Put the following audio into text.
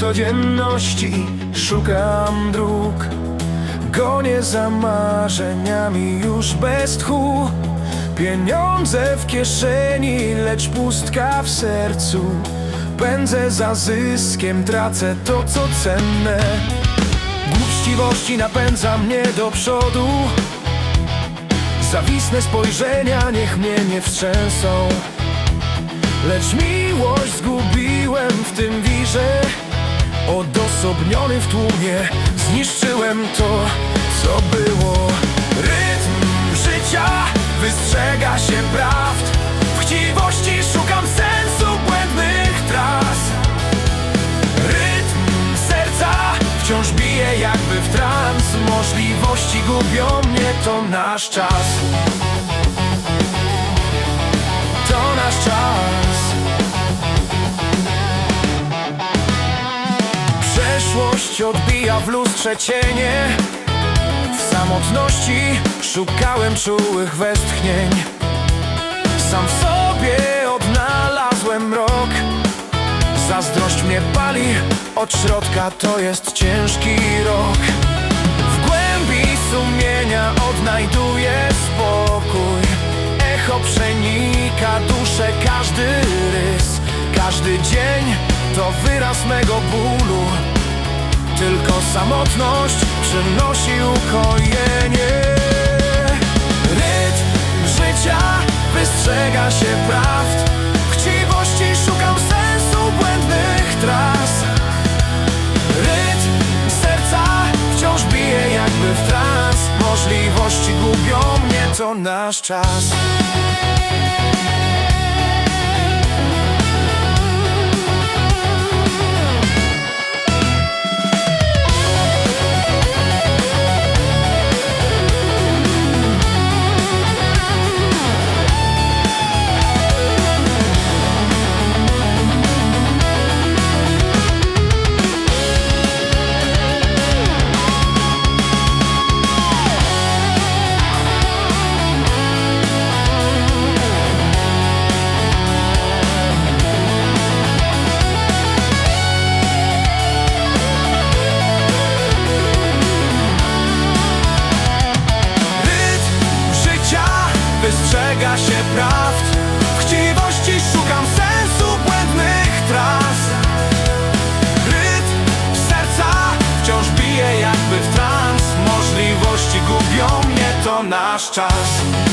codzienności szukam dróg. Gonię za marzeniami już bez tchu. Pieniądze w kieszeni, lecz pustka w sercu. Pędzę za zyskiem, tracę to co cenne. Głód chciwości napędza mnie do przodu. Zawisne spojrzenia niech mnie nie wstrzęsą. Lecz miłość zgubiłem w tym Odosobniony w tłumie Zniszczyłem to, co było. Rytm życia wystrzega się prawd. W chciwości szukam sensu błędnych tras. Rytm serca wciąż bije jakby w trans. Możliwości gubią mnie, to nasz czas Przeszłość odbija w lustrze cienie. W samotności szukałem czułych westchnień. Sam w sobie odnalazłem mrok. Zazdrość mnie pali od środka, to jest ciężki rok. W głębi sumienia odnajduję spokój. Echo przenika duszę każdy rys. Każdy dzień to wyraz mego bólu Tylko samotność przynosi ukojenie. Rytm życia wystrzega się prawd. Chciwości szukam sensu błędnych tras. Rytm serca wciąż bije jakby w trans. Możliwości gubią mnie, to nasz czas wystrzega się prawd. W chciwości szukam sensu błędnych tras. Rytm serca wciąż bije jakby w trans. Możliwości gubią mnie, to nasz czas